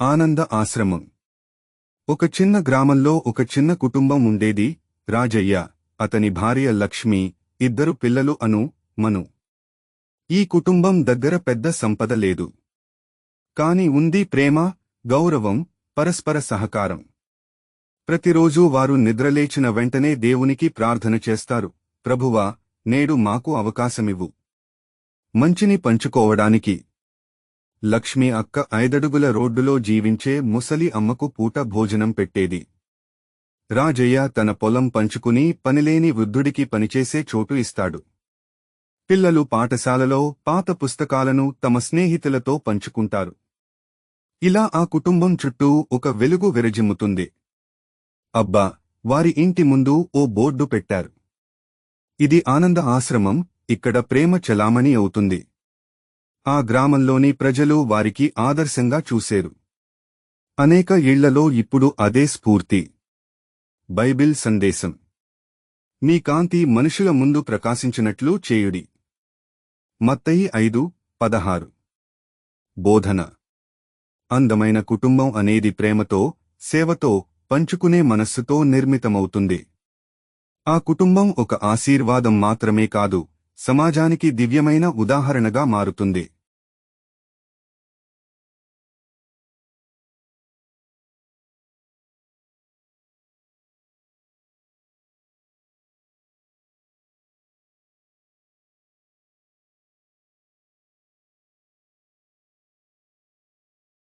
ఆనంద ఆశ్రమం. ఒక చిన్న గ్రామంలో ఒక చిన్న కుటుంబం ఉండేది రాజయ్య అతని భార్య లక్ష్మి ఇద్దరు పిల్లలు అను మను. ఈ కుటుంబం దగ్గర పెద్ద సంపద లేదు. కాని ఉంది ప్రేమ గౌరవం పరస్పర సహకారం. ప్రతిరోజూ వారు నిద్రలేచిన వెంటనే దేవునికి ప్రార్థన చేస్తారు ప్రభువా నేడు మాకు అవకాశమివ్వు. మంచిని పంచుకోవడానికి లక్ష్మి అక్క ఐదడుగుల రోడ్డులో జీవించే ముసలి అమ్మకు పూట భోజనం పెట్టేది. రాజయ్య తన పొలం పంచుకుని పనిలేని వృద్ధుడికి పనిచేసే చోటు ఇస్తాడు. పిల్లలు పాఠశాలలో పాత పుస్తకాలను తమ స్నేహితులతో పంచుకుంటారు. ఇలా ఆ కుటుంబం చుట్టూ ఒక వెలుగు విరజిమ్ముతుంది. అబ్బా వారి ఇంటి ముందు ఓ బోర్డు పెట్టారు. ఇది ఆనంద ఆశ్రమం ఇక్కడ ప్రేమ చలామణి అవుతుంది. ఆ గ్రామంలోని ప్రజలు వారికి ఆదర్శంగా చూసేరు. అనేక ఇళ్ళలో ఇప్పుడు అదే స్ఫూర్తి. బైబిల్ సందేశం. మీ కాంతి మనుషుల ముందు ప్రకాశించినట్లు చేయుడి. మత్తయి ఐదు పదహారు. బోధన. అందమైన కుటుంబం అనేది ప్రేమతో సేవతో పంచుకునే మనస్సుతో నిర్మితమవుతుంది. ఆ కుటుంబం ఒక ఆశీర్వాదం మాత్రమే కాదు సమాజానికి దివ్యమైన ఉదాహరణగా మారుతుంది.